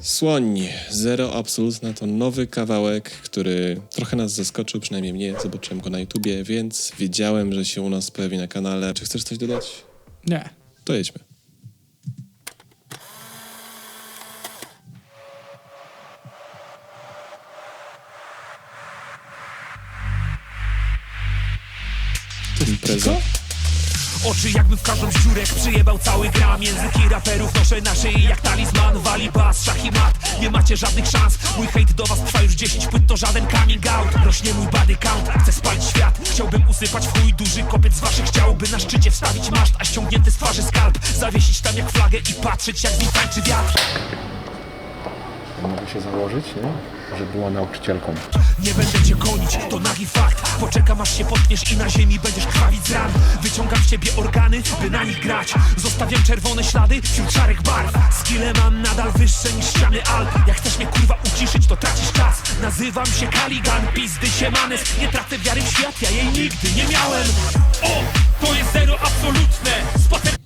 Słoń, zero absolutna to nowy kawałek, który trochę nas zaskoczył, przynajmniej mnie, zobaczyłem go na YouTubie, więc wiedziałem, że się u nas pojawi na kanale. Czy chcesz coś dodać? Nie. To jedźmy. Impreza. Oczy jakby w każdą dziurek przyjebał cały gram. Języki raperów noszę na szyi jak talizman. Wali bas, szach i mat, nie macie żadnych szans. Mój hejt do was trwa już 10 płyt, to żaden coming out. Rośnie mój body count, chcę spalić świat. Chciałbym usypać w chuj duży kopiec z waszych. Ciał By na szczycie wstawić maszt, a ściągnięty z twarzy skalp Zawiesić tam jak flagę i patrzeć jak z nim tańczy wiatr. Mogę się założyć, nie? Że była nauczycielką. Nie będę cię gonić, to nagi fakt. Poczekam aż się potkniesz i na ziemi będziesz krwawić z ran. Wyciągam z ciebie organy, by na nich grać. Zostawiam czerwone ślady wśród szarych barw. Skille mam nadal wyższe niż ściany Alp. Jak chcesz mnie kurwa uciszyć, to tracisz czas. Nazywam się Kaligan, pizdy się manes. Nie tracę wiary w świat, ja jej nigdy nie miałem. O, to jest zero absolutne. Spacer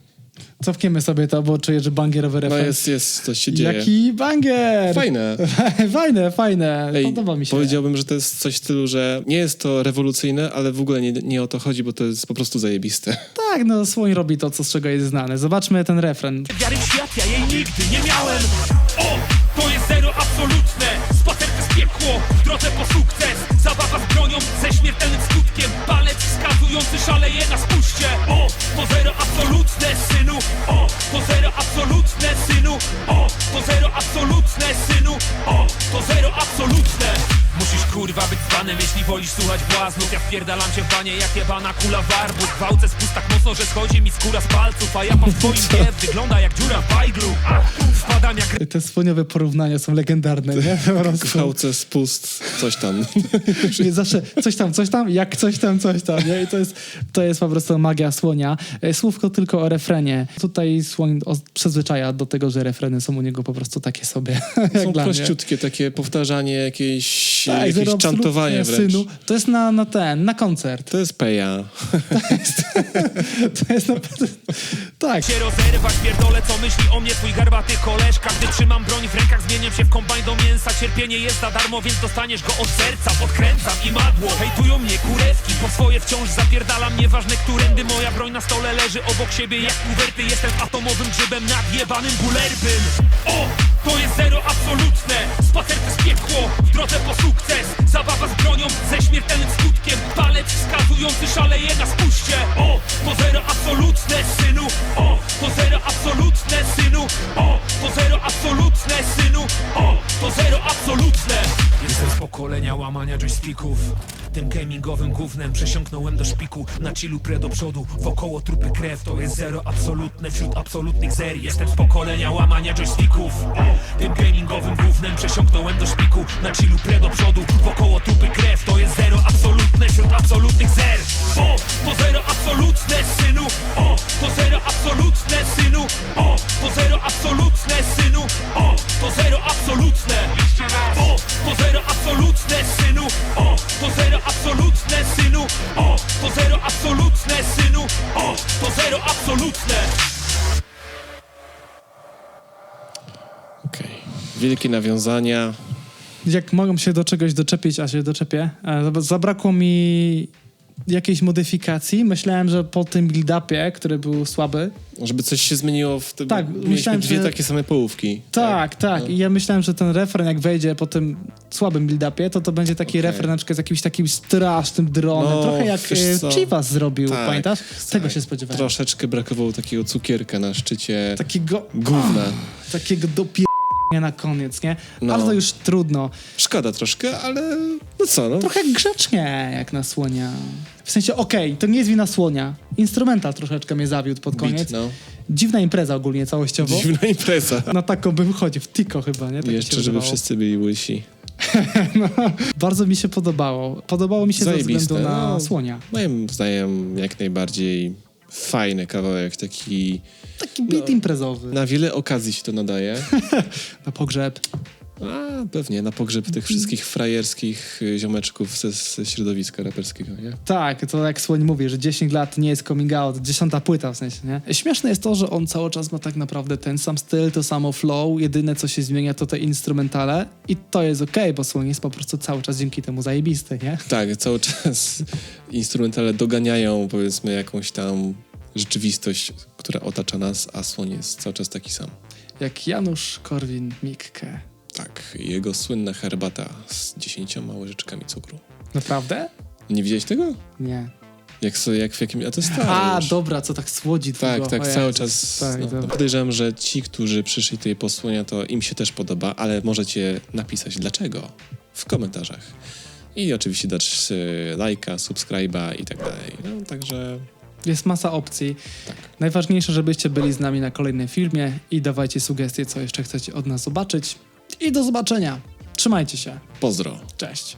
Cofniemy sobie to, bo czuję, że bangierowy No refren. jest, jest, coś się dzieje. Jaki banger! Fajne. fajne, fajne. Ej, Podoba mi się. Powiedziałbym, że to jest coś w stylu, że nie jest to rewolucyjne, ale w ogóle nie, nie o to chodzi, bo to jest po prostu zajebiste. Tak, no słoń robi to, co z czego jest znany. Zobaczmy ten refren. wiary w świat, ja jej nigdy nie miałem O, to jest zero absolutne Spacer przez piekło, w drodze po sukces Zabawa z bronią, ze śmiertelnym skutkiem Palec wskazujący szaleje na spuście O, dzbanem, jeśli wolisz słuchać błaznów Ja wpierdalam cię w banie jak jebana kula warbu Gwałcę spust tak mocno, że schodzi mi skóra z palców A ja po twoim nie wygląda jak dziura w bajglu A, Wpadam jak Te słoniowe porównania są legendarne, nie? Po prostu. Gwałce, spust, coś tam. Nie, zawsze coś tam, coś tam, jak coś tam, coś tam. Nie? I to jest, to jest po prostu magia słonia. E, Słówko tylko o refrenie. Tutaj słoń o, przyzwyczaja do tego, że refreny są u niego po prostu takie sobie. jak Są dla mnie. prościutkie, takie powtarzanie, jakieś, Tak, jakieś zero czantowanie wręcz. Synu. To jest na, na ten, na koncert. To jest peja. To jest naprawdę... Tak. się rozerwać Pierdolę co myśli o mnie twój garbaty koleżka Gdy trzymam broń w rękach zmieniam się w kombajn do mięsa Cierpienie jest za darmo, więc dostaniesz go od serca Podkręcam i madło, hejtują mnie kurewki Po swoje wciąż zapierdalam, nieważne którędy Moja broń na stole leży obok siebie jak kuwerty Jestem atomowym grzybem nad jebanym bulerbym wskazujący szaleje na spuście. O, to zero absolutne, synu. O, to zero absolutne, synu. O, to zero absolutne, synu. O, to zero absolutne. Jestem z pokolenia łamania joysticków. Tym gamingowym gównem przesiąknąłem do szpiku. Na chillu pre do przodu, wokoło trupy krew. To jest zero absolutne wśród absolutnych zer. Jestem z pokolenia łamania joysticków. Tym gamingowym gównem przesiąknąłem do szpiku. Na chillu pre do przodu, wokoło trupy krew. To jest zero absolutne wśród absolutnych zer. O, to zero absolutne synu. O, to zero absolutne synu. O, to zero absolutne synu. O, to zero absolutne. O, to zero absolutne synu. O, to zero absolutne synu. O, to zero absolutne synu. O, to zero absolutne. Okej. Wielkie nawiązania. Jak mogą się do czegoś doczepić, a się doczepię. e, zab- Zabrakło mi jakiejś modyfikacji. Myślałem, że po tym build-upie, który był słaby, Żeby coś się zmieniło w tym. Tak, mieliśmy myślałem, dwie że- takie same połówki. Tak, tak. No. I ja myślałem, że ten refren, jak wejdzie po tym słabym build-upie, to to będzie taki Okej. refren na przykład z jakimś takim strasznym dronem. No, Trochę jak e? Chivas zrobił, Tak, pamiętasz? Tego tak. się spodziewałem. Troszeczkę brakowało takiego cukierka na szczycie Takiego, gówna. takiego dopiero na koniec, nie? No. To już trudno. Szkoda troszkę, ale no co, no. Trochę grzecznie jak na słonia. W sensie, okej, to nie jest wina słonia. Instrumental troszeczkę mnie zawiódł pod koniec. Beat, no. Dziwna impreza ogólnie całościowo. Dziwna impreza. Na taką bym chodził, w tiko chyba, nie? Tak Jeszcze, żeby wszyscy byli łysi. Bardzo mi się podobało. Podobało mi się ze Zajebiste. względu na no. słonia. Moim zdaniem jak najbardziej fajny kawałek, taki Taki beat imprezowy. Na, na wiele okazji się to nadaje. pogrzeb. A, pewnie, na pogrzeb tych wszystkich frajerskich y, ziomeczków ze, ze środowiska raperskiego, nie? Tak, to jak Słoń mówi, że 10 lat nie jest coming out, dziesiąta płyta w sensie, nie? Śmieszne jest to, że on cały czas ma tak naprawdę ten sam styl, to samo flow, jedyne co się zmienia to te instrumentale i to jest okej, bo Słoń jest po prostu cały czas dzięki temu zajebisty, nie? Tak, cały czas instrumentale doganiają, powiedzmy, jakąś tam rzeczywistość, która otacza nas, a słoń jest cały czas taki sam. Jak Janusz Korwin-Mikke. Tak, jego słynna herbata z dziesięcioma łyżeczkami cukru. Naprawdę? Nie widziałeś tego? Nie. Jak, so, jak w jakim... A to jest stare A, już. dobra, co tak słodzi Tak, długo. tak, O cały Jezus. czas. Tak, no, podejrzewam, że ci, którzy przyszli tutaj posłonia, to im się też podoba, ale możecie napisać dlaczego w komentarzach. I oczywiście dać e, lajka, subskryba i tak dalej. No, także Jest masa opcji. tak. Najważniejsze, żebyście byli z nami na kolejnym filmie i dawajcie sugestie, co jeszcze chcecie od nas zobaczyć. I do zobaczenia. Trzymajcie się. Pozdro. Cześć.